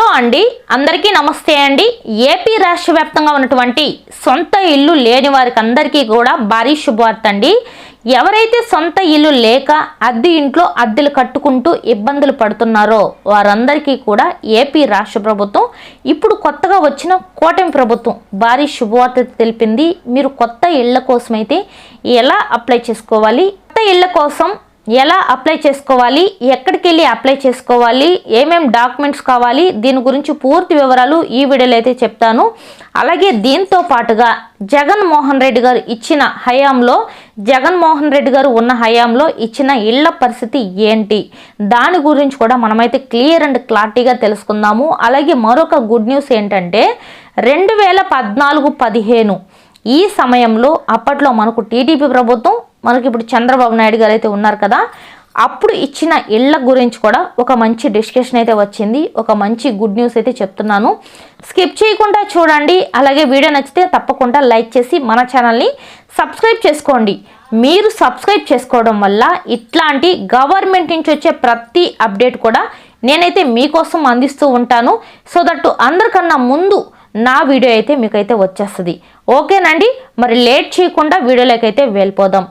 Hello అండి అందరికీ నమస్తే అండి. ఏపీ రాష్ట్ర వ్యాప్తంగా ఉన్నటువంటి సొంత ఇల్లు లేని వారికి అందరికీ కూడా భారీ శుభవార్త అండి. ఎవరైతే సొంత ఇల్లు లేక అద్దె ఇంట్లో అద్దెలు కట్టుకుంటూ ఇబ్బందులు పడుతున్నారో వారందరికీ కూడా ఏపీ రాష్ట్ర ప్రభుత్వం ఇప్పుడు కొత్తగా వచ్చిన కూటమి ప్రభుత్వం భారీ శుభవార్త తెలిపింది. మీరు కొత్త ఇళ్ళ కోసమైతే ఎలా అప్లై చేసుకోవాలి? కొత్త ఇళ్ళ కోసం ఎలా అప్లై చేసుకోవాలి ఎక్కడికి వెళ్ళి అప్లై చేసుకోవాలి ఏమేం డాక్యుమెంట్స్ కావాలి దీని గురించి పూర్తి వివరాలు ఈ వీడియోలో అయితే చెప్తాను. అలాగే దీంతో పాటుగా జగన్మోహన్ రెడ్డి గారు ఇచ్చిన హయాంలో జగన్మోహన్ రెడ్డి గారు ఉన్న హయాంలో ఇచ్చిన ఇళ్ళ పరిస్థితి ఏంటి? దాని గురించి కూడా మనమైతే క్లియర్ అండ్ క్లారిటీగా తెలుసుకుందాము. అలాగే మరొక గుడ్ న్యూస్ ఏంటంటే రెండు వేల పద్నాలుగు పదిహేను ఈ సమయంలో అప్పట్లో మనకు టీడీపీ ప్రభుత్వం మనకి ఇప్పుడు చంద్రబాబు నాయుడు గారు అయితే ఉన్నారు కదా అప్పుడు ఇచ్చిన ఇళ్ళ గురించి కూడా ఒక మంచి డిస్కషన్ అయితే వచ్చింది. ఒక మంచి గుడ్ న్యూస్ అయితే చెప్తున్నాను. స్కిప్ చేయకుండా చూడండి. అలాగే వీడియో నచ్చితే తప్పకుండా లైక్ చేసి మన ఛానల్ని సబ్స్క్రైబ్ చేసుకోండి. మీరు సబ్స్క్రైబ్ చేసుకోవడం వల్ల ఇట్లాంటి గవర్నమెంట్ నుంచి వచ్చే ప్రతి అప్డేట్ కూడా నేనైతే మీకోసం అందిస్తూ ఉంటాను. సో దట్ అందరికన్నా ముందు నా వీడియో అయితే మీకైతే వచ్చేస్తుంది. ఓకేనండి? మరి లేట్ చేయకుండా వీడియోలోకి అయితే వెళ్ళిపోదాం.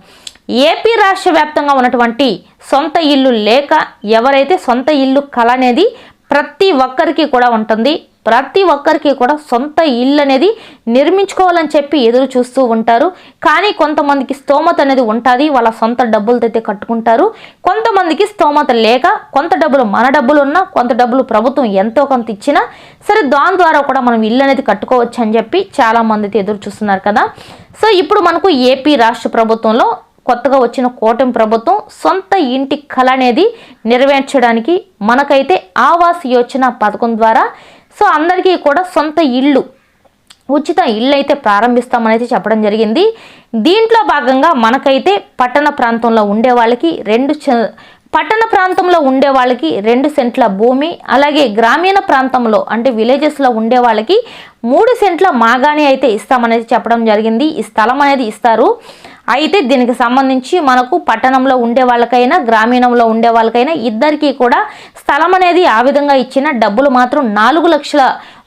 ఏపీ రాష్ట్ర వ్యాప్తంగా ఉన్నటువంటి సొంత ఇల్లు లేక ఎవరైతే సొంత ఇల్లు కళ అనేది ప్రతి ఒక్కరికి కూడా ఉంటుంది ప్రతి ఒక్కరికి కూడా సొంత ఇల్లు అనేది నిర్మించుకోవాలని చెప్పి ఎదురు చూస్తూ ఉంటారు. కానీ కొంతమందికి స్తోమత అనేది ఉంటుంది వాళ్ళ సొంత డబ్బులతో అయితే కట్టుకుంటారు. కొంతమందికి స్తోమత లేక కొంత డబ్బులు మన డబ్బులు ఉన్నా కొంత డబ్బులు ప్రభుత్వం ఎంతో కొంత ఇచ్చినా సరే దాని ద్వారా కూడా మనం ఇల్లు అనేది కట్టుకోవచ్చు అని చెప్పి చాలా మంది అయితే ఎదురు చూస్తున్నారు కదా. సో ఇప్పుడు మనకు ఏపీ రాష్ట్ర ప్రభుత్వంలో కొత్తగా వచ్చిన కూటమి ప్రభుత్వం సొంత ఇంటి కళ అనేది నెరవేర్చడానికి మనకైతే ఆవాస్ యోజన పథకం ద్వారా సో అందరికీ కూడా సొంత ఇల్లు ఉచిత ఇల్లు అయితే ప్రారంభిస్తామని అయితే చెప్పడం జరిగింది. దీంట్లో భాగంగా మనకైతే పట్టణ ప్రాంతంలో ఉండే వాళ్ళకి రెండు చ- పట్టణ ప్రాంతంలో ఉండే వాళ్ళకి రెండు సెంట్ల భూమి అలాగే గ్రామీణ ప్రాంతంలో అంటే విలేజెస్లో ఉండే వాళ్ళకి మూడు సెంట్ల మాగాణి అయితే ఇస్తామనేది చెప్పడం జరిగింది. ఈ స్థలం అనేది ఇస్తారు. అయితే దీనికి సంబంధించి మనకు పట్టణంలో ఉండే వాళ్ళకైనా గ్రామీణంలో ఉండే వాళ్ళకైనా ఇద్దరికీ కూడా స్థలం అనేది ఆ విధంగా ఇచ్చిన డబ్బులు మాత్రం నాలుగు లక్షల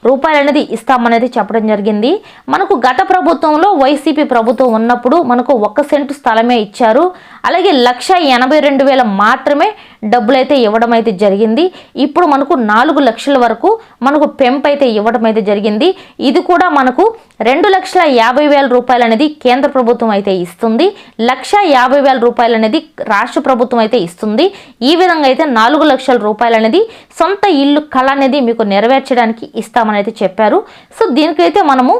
రూపాయలు అనేది ఇస్తామనేది చెప్పడం జరిగింది. మనకు గత ప్రభుత్వంలో వైసీపీ ప్రభుత్వం ఉన్నప్పుడు మనకు ఒక్క సెంటు స్థలమే ఇచ్చారు. అలాగే లక్ష ఎనభై రెండు వేల మాత్రమే డబ్బులు అయితే ఇవ్వడం అయితే జరిగింది. ఇప్పుడు మనకు నాలుగు లక్షల వరకు మనకు పెంపు అయితే ఇవ్వడం అయితే జరిగింది. ఇది కూడా మనకు రెండు లక్షల యాభై వేల రూపాయలు అనేది కేంద్ర ప్రభుత్వం అయితే ఇస్తుంది. లక్ష యాభై వేల రూపాయలు అనేది రాష్ట్ర ప్రభుత్వం అయితే ఇస్తుంది. ఈ విధంగా అయితే నాలుగు లక్షల రూపాయలు అనేది సొంత ఇల్లు కళ అనేది మీకు నెరవేర్చడానికి ఇస్తామని అయితే చెప్పారు. సో దీనికైతే మనము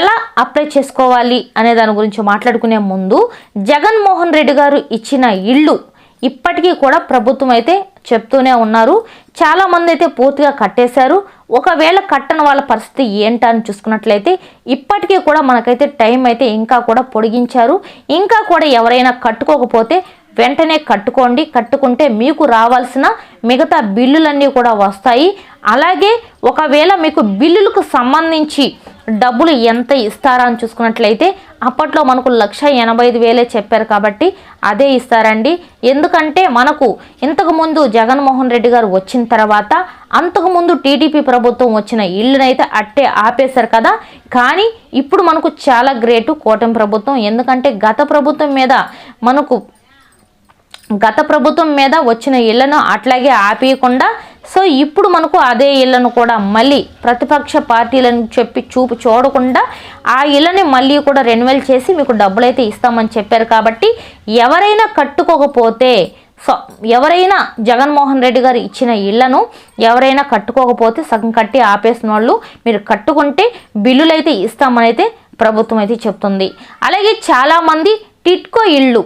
ఎలా అప్లై చేసుకోవాలి అనే దాని గురించి మాట్లాడుకునే ముందు జగన్మోహన్ రెడ్డి గారు ఇచ్చిన ఇల్లు ఇప్పటికీ కూడా ప్రభుత్వం అయితే చెప్తూనే ఉన్నారు. చాలామంది అయితే పూర్తిగా కట్టేశారు. ఒకవేళ కట్టని వాళ్ళ పరిస్థితి ఏంటా అని చూసుకున్నట్లయితే ఇప్పటికీ కూడా మనకైతే టైం అయితే ఇంకా కూడా పొడిగించారు. ఇంకా కూడా ఎవరైనా కట్టుకోకపోతే వెంటనే కట్టుకోండి. కట్టుకుంటే మీకు రావాల్సిన మిగతా బిల్లులన్నీ కూడా వస్తాయి. అలాగే ఒకవేళ మీకు బిల్లులకు సంబంధించి డబ్బులు ఎంత ఇస్తారా అని చూసుకున్నట్లయితే అప్పట్లో మనకు లక్ష ఎనభై ఐదు వేలే చెప్పారు కాబట్టి అదే ఇస్తారండి. ఎందుకంటే మనకు ఇంతకుముందు జగన్మోహన్ రెడ్డి గారు వచ్చిన తర్వాత అంతకుముందు టీడీపీ ప్రభుత్వం వచ్చిన ఇల్లునైతే అట్టే ఆపేశారు కదా. కానీ ఇప్పుడు మనకు చాలా గ్రేటు కూటమి ప్రభుత్వం. ఎందుకంటే గత ప్రభుత్వం మీద మనకు గత ప్రభుత్వం మీద వచ్చిన ఇళ్ళను అట్లాగే ఆపేయకుండా సో ఇప్పుడు మనకు అదే ఇళ్ళను కూడా మళ్ళీ ప్రతిపక్ష పార్టీలను చెప్పి చూపు చూడకుండా ఆ ఇళ్ళని మళ్ళీ కూడా రెన్యువల్ చేసి మీకు డబ్బులైతే ఇస్తామని చెప్పారు కాబట్టి ఎవరైనా కట్టుకోకపోతే సో ఎవరైనా జగన్మోహన్ రెడ్డి గారు ఇచ్చిన ఇళ్ళను ఎవరైనా కట్టుకోకపోతే సగం కట్టి ఆపేసిన వాళ్ళు మీరు కట్టుకుంటే బిల్లులైతే ఇస్తామనైతే ఇస్తామని అయితే ప్రభుత్వం అయితే చెప్తుంది. అలాగే చాలామంది టిట్కో ఇళ్ళు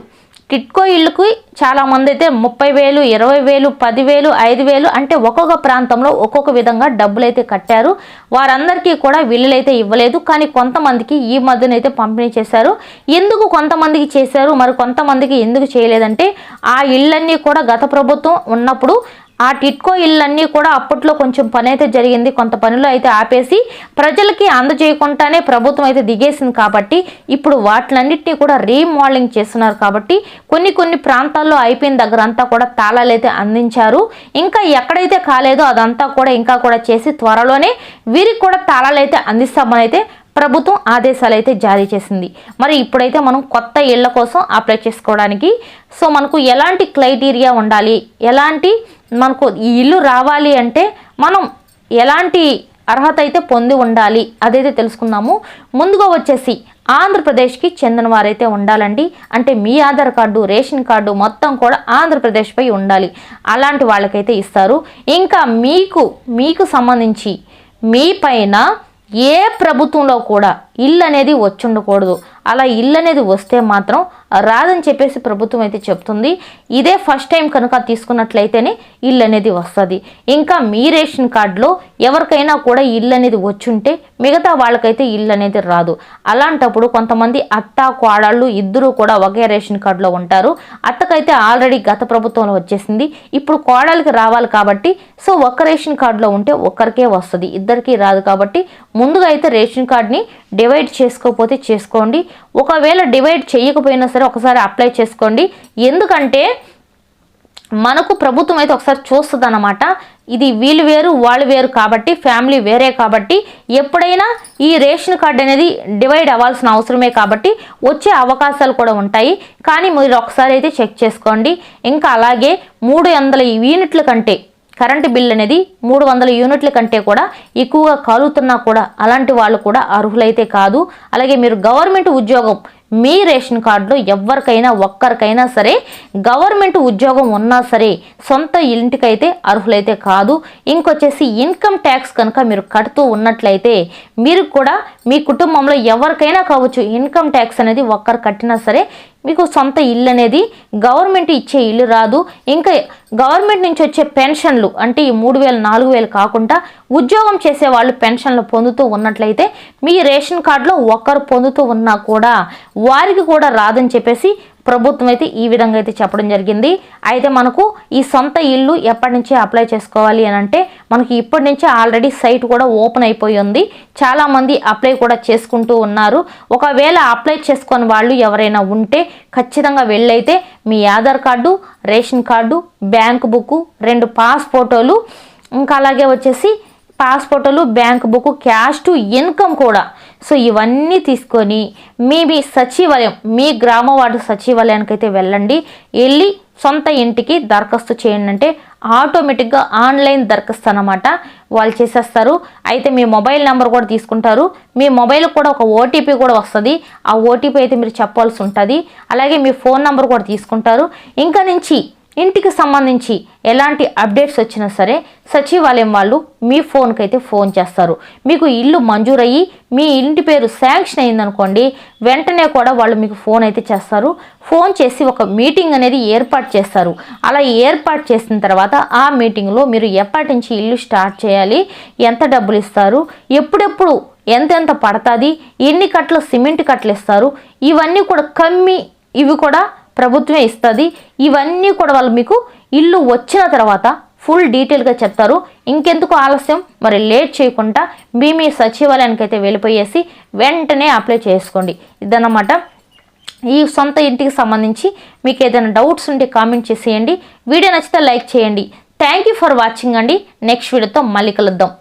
టిట్కో ఇళ్ళకి చాలామంది అయితే ముప్పై వేలు ఇరవై వేలు పదివేలు ఐదు వేలు అంటే ఒక్కొక్క ప్రాంతంలో ఒక్కొక్క విధంగా డబ్బులు అయితే కట్టారు. వారందరికీ కూడా బిల్లులు అయితే ఇవ్వలేదు. కానీ కొంతమందికి ఈ మధ్యన అయితే పంపిణీ చేశారు. ఎందుకు కొంతమందికి చేశారు? మరి కొంతమందికి ఎందుకు చేయలేదంటే ఆ ఇళ్ళన్నీ కూడా గత ప్రభుత్వం ఉన్నప్పుడు ఆ టిట్కో ఇళ్ళన్నీ కూడా అప్పట్లో కొంచెం పని అయితే జరిగింది. కొంత పనులు అయితే ఆపేసి ప్రజలకి అందజేయకుండానే ప్రభుత్వం అయితే దిగేసింది కాబట్టి ఇప్పుడు వాటిలన్నింటినీ కూడా రీమోడలింగ్ చేస్తున్నారు కాబట్టి కొన్ని కొన్ని ప్రాంతాల్లో అయిపోయిన దగ్గర అంతా కూడా తాళాలు అయితే అందించారు. ఇంకా ఎక్కడైతే కాలేదో అదంతా కూడా ఇంకా కూడా చేసి త్వరలోనే వీరికి కూడా తాళాలు అయితే అందిస్తామని అయితే ప్రభుత్వం ఆదేశాలు అయితే జారీ చేసింది. మరి ఇప్పుడైతే మనం కొత్త ఇళ్ళ కోసం అప్లై చేసుకోవడానికి సో మనకు ఎలాంటి క్రైటీరియా ఉండాలి? ఎలాంటి మనకు ఈ ఇల్లు రావాలి అంటే మనం ఎలాంటి అర్హత అయితే పొంది ఉండాలి అదైతే తెలుసుకుందాము. ముందుగా వచ్చేసి ఆంధ్రప్రదేశ్కి చెందిన వారైతే ఉండాలండి. అంటే మీ ఆధార్ కార్డు రేషన్ కార్డు మొత్తం కూడా ఆంధ్రప్రదేశ్పై ఉండాలి. అలాంటి వాళ్ళకైతే ఇస్తారు. ఇంకా మీకు మీకు సంబంధించి మీ పైన ఏ ప్రభుత్వంలో కూడా ఇల్లు అనేది వచ్చుండకూడదు. అలా ఇల్లు అనేది వస్తే మాత్రం రాదని చెప్పేసి ప్రభుత్వం అయితే చెప్తుంది. ఇదే ఫస్ట్ టైం కనుక తీసుకున్నట్లయితేనే ఇల్లు అనేది వస్తుంది. ఇంకా మీ రేషన్ కార్డులో ఎవరికైనా కూడా ఇల్లు అనేది వచ్చుంటే మిగతా వాళ్ళకైతే ఇల్లు అనేది రాదు. అలాంటప్పుడు కొంతమంది అత్త కోడళ్ళు ఇద్దరు కూడా ఒకే రేషన్ కార్డులో ఉంటారు. అత్తకైతే ఆల్రెడీ గత ప్రభుత్వంలో వచ్చేసింది. ఇప్పుడు కోడలికి రావాలి కాబట్టి సో ఒక్క రేషన్ కార్డులో ఉంటే ఒక్కరికే వస్తుంది. ఇద్దరికి రాదు కాబట్టి ముందుగా అయితే రేషన్ కార్డ్ని డివైడ్ చేసుకోకపోతే చేసుకోండి. ఒకవేళ డివైడ్ చేయకపోయినా సరే ఒకసారి అప్లై చేసుకోండి. ఎందుకంటే మనకు ప్రభుత్వం అయితే ఒకసారి చూస్తుంది ఇది వీళ్ళు వేరు వాళ్ళు వేరు కాబట్టి ఫ్యామిలీ వేరే కాబట్టి ఎప్పుడైనా ఈ రేషన్ కార్డు అనేది డివైడ్ అవ్వాల్సిన అవసరమే కాబట్టి వచ్చే అవకాశాలు కూడా ఉంటాయి. కానీ మీరు ఒకసారి అయితే చెక్ చేసుకోండి. ఇంకా అలాగే మూడు వందల యూనిట్ల కంటే కరెంటు బిల్ అనేది మూడు వందల యూనిట్ల కంటే కూడా ఎక్కువగా కాలుతున్నా కూడా అలాంటి వాళ్ళు కూడా అర్హులైతే కాదు. అలాగే మీరు గవర్నమెంట్ ఉద్యోగం మీ రేషన్ కార్డులో ఎవరికైనా ఒక్కరికైనా సరే గవర్నమెంట్ ఉద్యోగం ఉన్నా సరే సొంత ఇంటికైతే అర్హులైతే కాదు. ఇంకొచ్చేసి ఇన్కమ్ ట్యాక్స్ కనుక మీరు కడుతూ ఉన్నట్లయితే మీరు కూడా మీ కుటుంబంలో ఎవరికైనా కావచ్చు ఇన్కమ్ ట్యాక్స్ అనేది ఒక్కరు కట్టినా సరే మీకు సొంత ఇల్లు అనేది గవర్నమెంట్ ఇచ్చే ఇల్లు రాదు. ఇంకా గవర్నమెంట్ నుంచి వచ్చే పెన్షన్లు అంటే ఈ మూడు వేలు నాలుగు వేలు కాకుండా ఉద్యోగం చేసే వాళ్ళు పెన్షన్లు పొందుతూ ఉన్నట్లయితే మీ రేషన్ కార్డులో ఒక్కరు పొందుతూ ఉన్నా కూడా వారికి కూడా రాదని చెప్పేసి ప్రభుత్వం అయితే ఈ విధంగా అయితే చెప్పడం జరిగింది. అయితే మనకు ఈ సొంత ఇల్లు ఎప్పటి నుంచే అప్లై చేసుకోవాలి అని అంటే మనకి ఇప్పటి నుంచే ఆల్రెడీ సైట్ కూడా ఓపెన్ అయిపోయి ఉంది. చాలామంది అప్లై కూడా చేసుకుంటూ ఉన్నారు. ఒకవేళ అప్లై చేసుకొని వాళ్ళు ఎవరైనా ఉంటే ఖచ్చితంగా వెళ్ళైతే మీ Aadhaar card ration card bank book రెండు పాస్ ఫోటోలు ఇంకా అలాగే వచ్చేసి పాస్పోర్టులు bank book cash to income కూడా సో ఇవన్నీ తీసుకొని మీ మీ సచివాలయం మీ గ్రామ వార్డు సచివాలయానికి అయితే వెళ్ళండి. వెళ్ళి సొంత ఇంటికి దరఖాస్తు చేయండి అంటే ఆటోమేటిక్గా ఆన్లైన్ దరఖాస్తు అనమాట వాళ్ళు చేసేస్తారు. అయితే మీ మొబైల్ నెంబర్ కూడా తీసుకుంటారు. మీ మొబైల్ కూడా ఒక ఓటీపీ కూడా వస్తుంది. ఆ ఓటీపీ అయితే మీరు చెప్పాల్సి ఉంటుంది. అలాగే మీ ఫోన్ నెంబర్ కూడా తీసుకుంటారు. ఇంకా నుంచి ఇంటికి సంబంధించి ఎలాంటి అప్డేట్స్ వచ్చినా సరే సచివాలయం వాళ్ళు మీ ఫోన్కి అయితే ఫోన్ చేస్తారు. మీకు ఇల్లు మంజూరయ్యి మీ ఇంటి పేరు శాంక్షన్ అయిందనుకోండి వెంటనే కూడా వాళ్ళు మీకు ఫోన్ అయితే చేస్తారు. ఫోన్ చేసి ఒక మీటింగ్ అనేది ఏర్పాటు చేస్తారు. అలా ఏర్పాటు చేసిన తర్వాత ఆ మీటింగ్లో మీరు ఎప్పటి నుంచి ఇల్లు స్టార్ట్ చేయాలి ఎంత డబ్బులు ఇస్తారు ఎప్పుడెప్పుడు ఎంతెంత పడుతుంది ఎన్ని కట్టలు సిమెంట్ కట్టలు ఇస్తారు ఇవన్నీ కూడా కమ్మి ఇవి కూడా ప్రభుత్వమే ఇస్తుంది. ఇవన్నీ కూడా వాళ్ళు మీకు ఇల్లు వచ్చిన తర్వాత ఫుల్ డీటెయిల్గా చెప్తారు. ఇంకెందుకు ఆలస్యం? మరి లేట్ చేయకుండా మీ మీ సచివాలయానికి అయితే వెళ్ళిపోయేసి వెంటనే అప్లై చేసుకోండి. ఇదన్నమాట. ఈ సొంత ఇంటికి సంబంధించి మీకు ఏదైనా డౌట్స్ ఉంటే కామెంట్ చేసేయండి. వీడియో నచ్చితే లైక్ చేయండి. థ్యాంక్ యూ ఫర్ వాచింగ్ అండి. నెక్స్ట్ వీడియోతో మళ్ళీ కలుద్దాం.